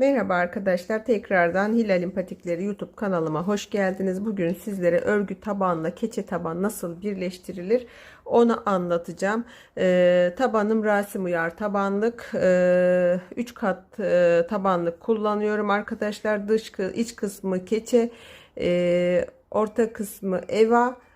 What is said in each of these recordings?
Merhaba arkadaşlar tekrardan Hilal'in Patikleri YouTube kanalıma hoş geldiniz. Bugün sizlere örgü tabanla keçe taban nasıl birleştirilir onu anlatacağım. Ee, tabanım Rasim Uyar tabanlık 3 kat e, tabanlık kullanıyorum arkadaşlar. Dış iç kısmı keçe e, orta kısmı eva e,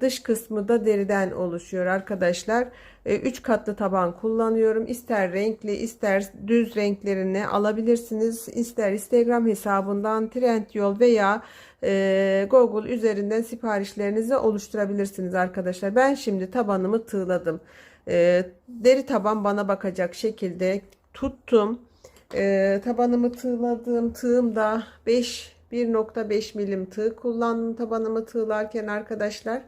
dış kısmı da deriden oluşuyor arkadaşlar. 3 katlı taban kullanıyorum. İster renkli ister düz renklerini alabilirsiniz. İster Instagram hesabından Trendyol veya e, Google üzerinden siparişlerinizi oluşturabilirsiniz arkadaşlar. Ben şimdi tabanımı tığladım. E, deri taban bana bakacak şekilde tuttum. Tabanımı tığladım. Tığım da 5 1.5 milim tığ kullandım tabanımı tığlarken arkadaşlar.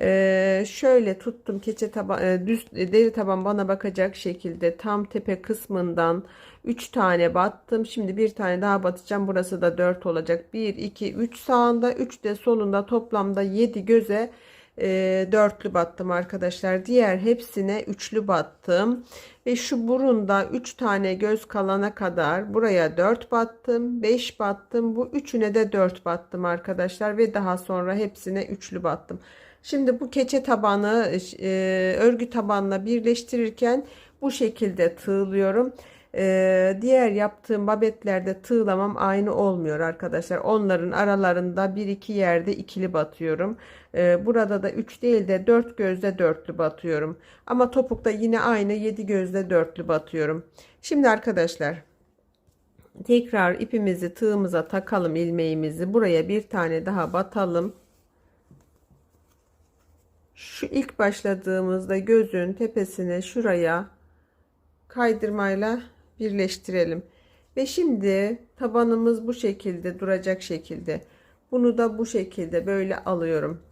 Ee, şöyle tuttum keçe taban e, düz e, deri taban bana bakacak şekilde tam tepe kısmından 3 tane battım. Şimdi bir tane daha batacağım. Burası da 4 olacak. 1 2 3 sağında 3 de solunda toplamda 7 göze e, dörtlü battım arkadaşlar. Diğer hepsine üçlü battım. Ve şu burunda 3 tane göz kalana kadar buraya 4 battım. 5 battım. Bu üçüne de 4 battım arkadaşlar. Ve daha sonra hepsine üçlü battım. Şimdi bu keçe tabanı e, örgü tabanla birleştirirken bu şekilde tığlıyorum. Ee, diğer yaptığım babetlerde tığlamam aynı olmuyor arkadaşlar. Onların aralarında bir iki yerde ikili batıyorum. Ee, burada da 3 değil de 4 gözde dörtlü batıyorum. Ama topukta yine aynı 7 gözde dörtlü batıyorum. Şimdi arkadaşlar tekrar ipimizi tığımıza takalım ilmeğimizi. Buraya bir tane daha batalım. Şu ilk başladığımızda gözün tepesine şuraya kaydırmayla birleştirelim. Ve şimdi tabanımız bu şekilde duracak şekilde. Bunu da bu şekilde böyle alıyorum.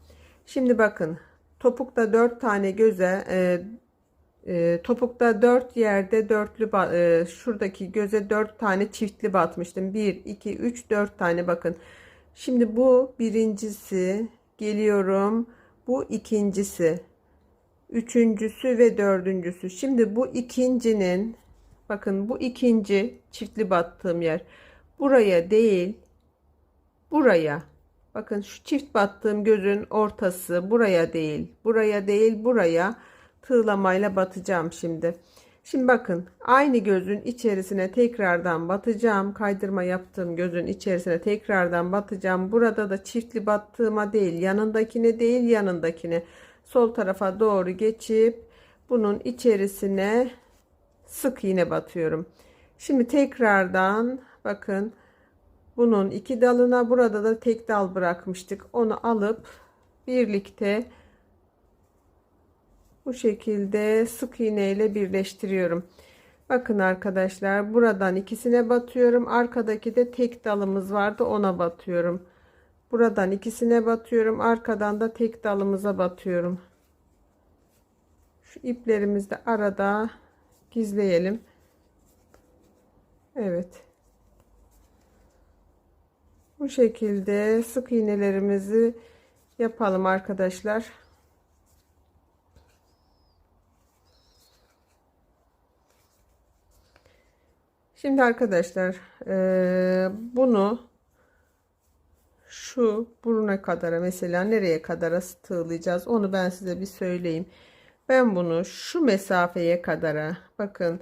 Şimdi bakın topukta 4 tane göze e, e, topukta 4 yerde dörtlü e, şuradaki göze 4 tane çiftli batmıştım. 1 2 3 4 tane bakın. Şimdi bu birincisi geliyorum. Bu ikincisi. Üçüncüsü ve dördüncüsü. Şimdi bu ikincinin Bakın bu ikinci çiftli battığım yer. Buraya değil. Buraya. Bakın şu çift battığım gözün ortası buraya değil. Buraya değil buraya tığlamayla batacağım şimdi. Şimdi bakın aynı gözün içerisine tekrardan batacağım. Kaydırma yaptığım gözün içerisine tekrardan batacağım. Burada da çiftli battığıma değil yanındakine değil yanındakine sol tarafa doğru geçip bunun içerisine sık iğne batıyorum. Şimdi tekrardan bakın bunun iki dalına burada da tek dal bırakmıştık. Onu alıp birlikte bu şekilde sık iğne ile birleştiriyorum. Bakın arkadaşlar buradan ikisine batıyorum. Arkadaki de tek dalımız vardı ona batıyorum. Buradan ikisine batıyorum. Arkadan da tek dalımıza batıyorum. Şu iplerimiz de arada gizleyelim. Evet. Bu şekilde sık iğnelerimizi yapalım arkadaşlar. Şimdi arkadaşlar bunu şu buruna kadar mesela nereye kadar tığlayacağız onu ben size bir söyleyeyim. Ben bunu şu mesafeye kadara bakın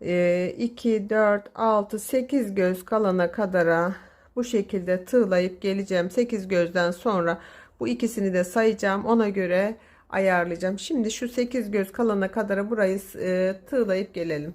2 4 6 8 göz kalana kadara bu şekilde tığlayıp geleceğim. 8 gözden sonra bu ikisini de sayacağım. Ona göre ayarlayacağım. Şimdi şu 8 göz kalana kadara burayı e, tığlayıp gelelim.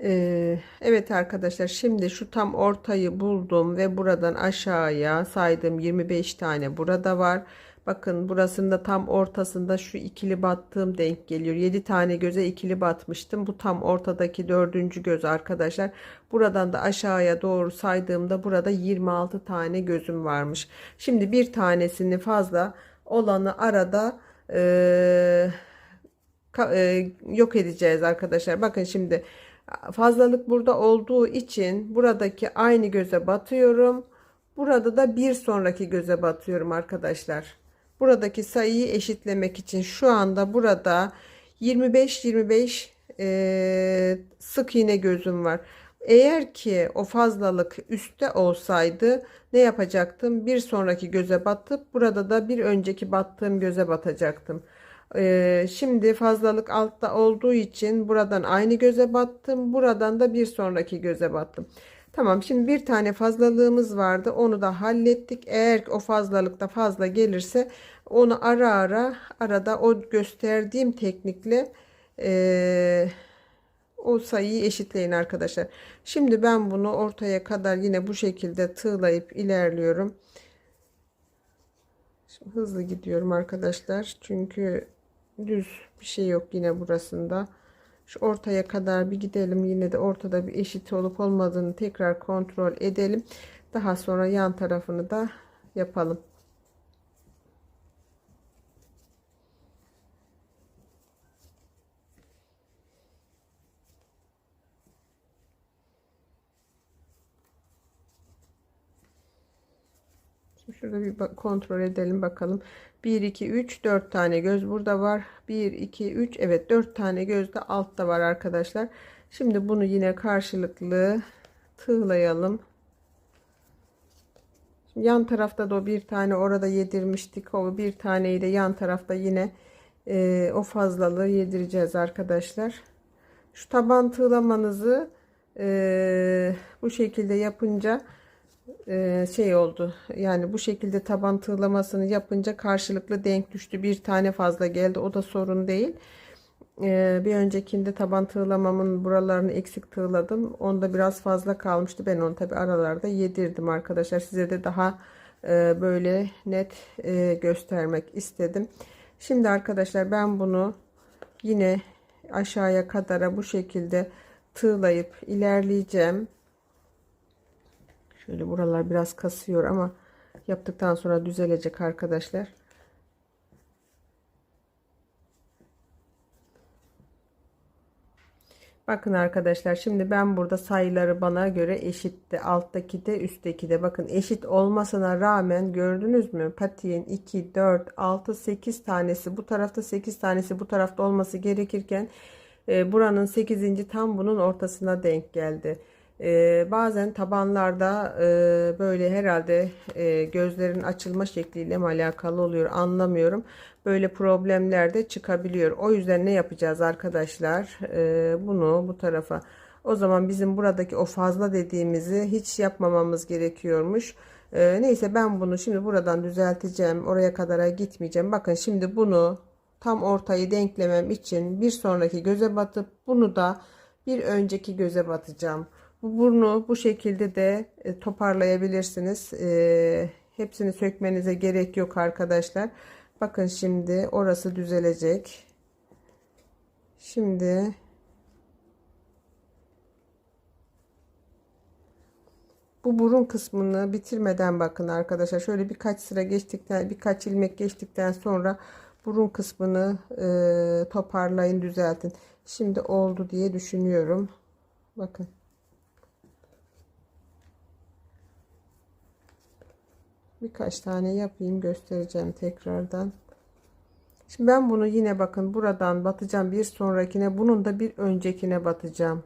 Ee, evet arkadaşlar şimdi şu tam ortayı buldum ve buradan aşağıya saydım. 25 tane burada var Bakın burasında tam ortasında şu ikili battığım denk geliyor. 7 tane göze ikili batmıştım. Bu tam ortadaki dördüncü göz arkadaşlar. Buradan da aşağıya doğru saydığımda burada 26 tane gözüm varmış. Şimdi bir tanesini fazla olanı arada e, e, yok edeceğiz arkadaşlar. Bakın şimdi fazlalık burada olduğu için buradaki aynı göze batıyorum. Burada da bir sonraki göze batıyorum arkadaşlar buradaki sayıyı eşitlemek için şu anda burada 25 25 e, sık iğne gözüm var. Eğer ki o fazlalık üstte olsaydı ne yapacaktım? Bir sonraki göze batıp burada da bir önceki battığım göze batacaktım. Ee, şimdi fazlalık altta olduğu için buradan aynı göze battım. Buradan da bir sonraki göze battım. Tamam şimdi bir tane fazlalığımız vardı. Onu da hallettik. Eğer o fazlalıkta fazla gelirse onu ara ara arada o gösterdiğim teknikle eee o sayıyı eşitleyin arkadaşlar. Şimdi ben bunu ortaya kadar yine bu şekilde tığlayıp ilerliyorum. Şimdi hızlı gidiyorum arkadaşlar. Çünkü düz bir şey yok yine burasında. Şu ortaya kadar bir gidelim. Yine de ortada bir eşit olup olmadığını tekrar kontrol edelim. Daha sonra yan tarafını da yapalım. Şimdi şurada bir kontrol edelim bakalım. 1 2 3 4 tane göz burada var. 1 2 3 evet 4 tane göz de altta var arkadaşlar. Şimdi bunu yine karşılıklı tığlayalım. Şimdi yan tarafta da o bir tane orada yedirmiştik. O bir taneyi de yan tarafta yine e, o fazlalığı yedireceğiz arkadaşlar. Şu taban tığlamanızı e, bu şekilde yapınca e, şey oldu. Yani bu şekilde taban tığlamasını yapınca karşılıklı denk düştü. Bir tane fazla geldi. O da sorun değil. E, bir öncekinde taban tığlamamın buralarını eksik tığladım. Onda biraz fazla kalmıştı. Ben onu tabi aralarda yedirdim arkadaşlar. Size de daha e, böyle net göstermek istedim. Şimdi arkadaşlar ben bunu yine aşağıya kadara bu şekilde tığlayıp ilerleyeceğim. Şöyle buralar biraz kasıyor ama yaptıktan sonra düzelecek arkadaşlar. Bakın arkadaşlar şimdi ben burada sayıları bana göre eşitti. Alttaki de üstteki de bakın eşit olmasına rağmen gördünüz mü? Patiğin 2, 4, 6, 8 tanesi bu tarafta 8 tanesi bu tarafta olması gerekirken e, buranın 8. tam bunun ortasına denk geldi. Ee, bazen tabanlarda e, böyle herhalde e, gözlerin açılma şekliyle mi alakalı oluyor anlamıyorum. Böyle problemler de çıkabiliyor. O yüzden ne yapacağız arkadaşlar? Ee, bunu bu tarafa. O zaman bizim buradaki o fazla dediğimizi hiç yapmamamız gerekiyormuş. Ee, neyse ben bunu şimdi buradan düzelteceğim. Oraya kadar gitmeyeceğim. Bakın şimdi bunu tam ortayı denklemem için bir sonraki göze batıp bunu da bir önceki göze batacağım. Bu burnu bu şekilde de e, toparlayabilirsiniz. E, hepsini sökmenize gerek yok arkadaşlar. Bakın şimdi orası düzelecek. Şimdi bu burun kısmını bitirmeden bakın arkadaşlar. Şöyle birkaç sıra geçtikten birkaç ilmek geçtikten sonra burun kısmını e, toparlayın düzeltin. Şimdi oldu diye düşünüyorum. Bakın. Birkaç tane yapayım göstereceğim tekrardan. Şimdi ben bunu yine bakın buradan batacağım bir sonrakine bunun da bir öncekine batacağım.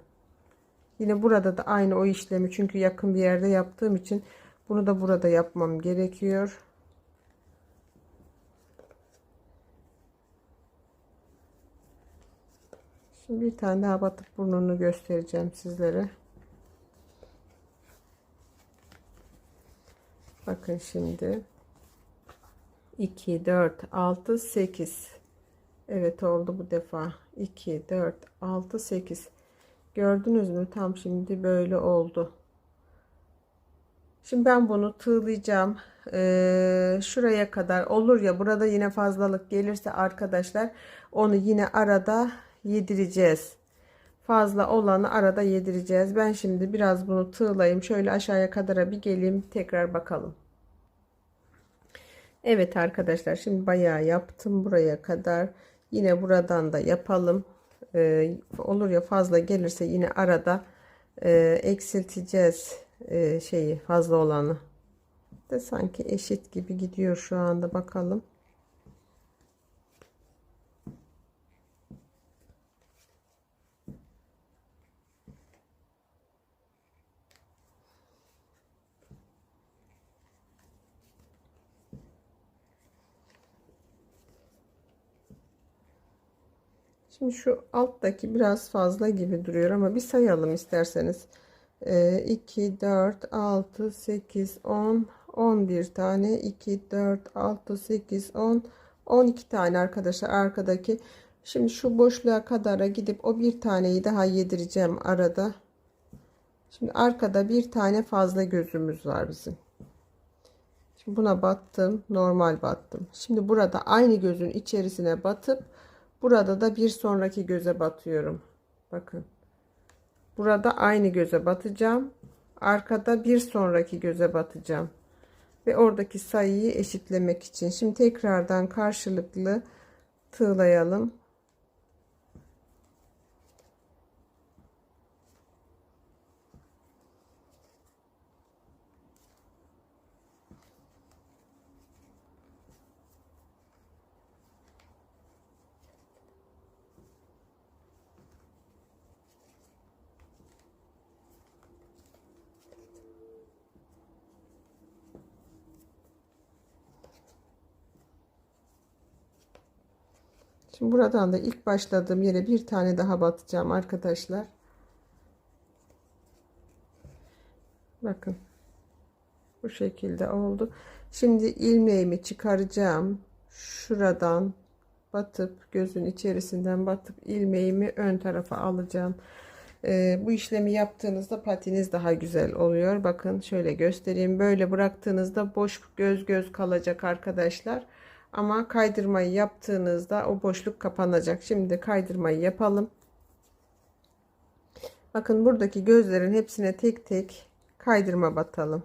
Yine burada da aynı o işlemi çünkü yakın bir yerde yaptığım için bunu da burada yapmam gerekiyor. Şimdi bir tane daha batıp burnunu göstereceğim sizlere. Bakın şimdi. 2, 4, 6, 8. Evet oldu bu defa. 2, 4, 6, 8. Gördünüz mü? Tam şimdi böyle oldu. Şimdi ben bunu tığlayacağım. Ee, şuraya kadar olur ya burada yine fazlalık gelirse arkadaşlar onu yine arada yedireceğiz fazla olanı arada yedireceğiz. Ben şimdi biraz bunu tığlayayım. Şöyle aşağıya kadar bir geleyim. Tekrar bakalım. Evet arkadaşlar şimdi bayağı yaptım buraya kadar. Yine buradan da yapalım. Ee, olur ya fazla gelirse yine arada e, eksilteceğiz e, şeyi fazla olanı. De sanki eşit gibi gidiyor şu anda bakalım. Şimdi şu alttaki biraz fazla gibi duruyor ama bir sayalım isterseniz. Ee, 2, 4, 6, 8, 10, 11 tane. 2, 4, 6, 8, 10, 12 tane arkadaşlar arkadaki. Şimdi şu boşluğa kadara gidip o bir taneyi daha yedireceğim arada. Şimdi arkada bir tane fazla gözümüz var bizim. Şimdi buna battım. Normal battım. Şimdi burada aynı gözün içerisine batıp burada da bir sonraki göze batıyorum. Bakın. Burada aynı göze batacağım. Arkada bir sonraki göze batacağım. Ve oradaki sayıyı eşitlemek için. Şimdi tekrardan karşılıklı tığlayalım. Şimdi buradan da ilk başladığım yere bir tane daha batacağım arkadaşlar. Bakın. Bu şekilde oldu. Şimdi ilmeğimi çıkaracağım. Şuradan batıp gözün içerisinden batıp ilmeğimi ön tarafa alacağım. Ee, bu işlemi yaptığınızda patiniz daha güzel oluyor. Bakın şöyle göstereyim. Böyle bıraktığınızda boş göz göz kalacak arkadaşlar. Ama kaydırmayı yaptığınızda o boşluk kapanacak. Şimdi kaydırmayı yapalım. Bakın buradaki gözlerin hepsine tek tek kaydırma batalım.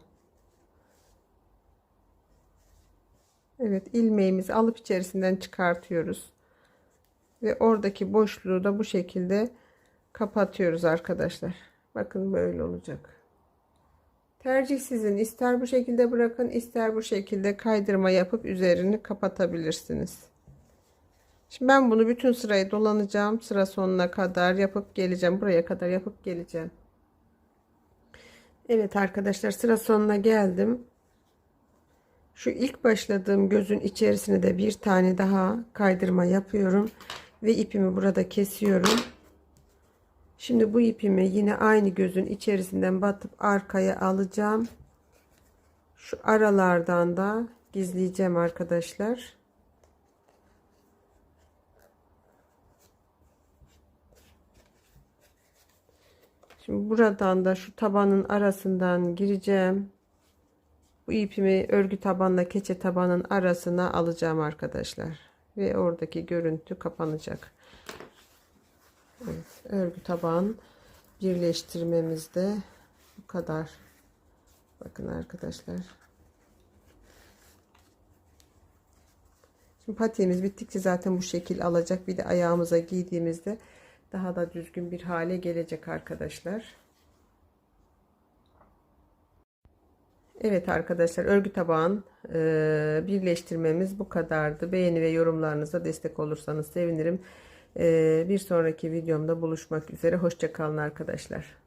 Evet ilmeğimizi alıp içerisinden çıkartıyoruz. Ve oradaki boşluğu da bu şekilde kapatıyoruz arkadaşlar. Bakın böyle olacak. Tercih sizin. İster bu şekilde bırakın, ister bu şekilde kaydırma yapıp üzerini kapatabilirsiniz. Şimdi ben bunu bütün sırayı dolanacağım. Sıra sonuna kadar yapıp geleceğim. Buraya kadar yapıp geleceğim. Evet arkadaşlar sıra sonuna geldim. Şu ilk başladığım gözün içerisine de bir tane daha kaydırma yapıyorum. Ve ipimi burada kesiyorum. Şimdi bu ipimi yine aynı gözün içerisinden batıp arkaya alacağım. Şu aralardan da gizleyeceğim arkadaşlar. Şimdi buradan da şu tabanın arasından gireceğim. Bu ipimi örgü tabanla keçe tabanın arasına alacağım arkadaşlar. Ve oradaki görüntü kapanacak. Örgü taban birleştirmemizde bu kadar. Bakın arkadaşlar. Şimdi patiğimiz bittikçe zaten bu şekil alacak. Bir de ayağımıza giydiğimizde daha da düzgün bir hale gelecek arkadaşlar. Evet arkadaşlar örgü tabağın e, birleştirmemiz bu kadardı. Beğeni ve yorumlarınıza destek olursanız sevinirim. Ee, bir sonraki videomda buluşmak üzere. Hoşçakalın arkadaşlar.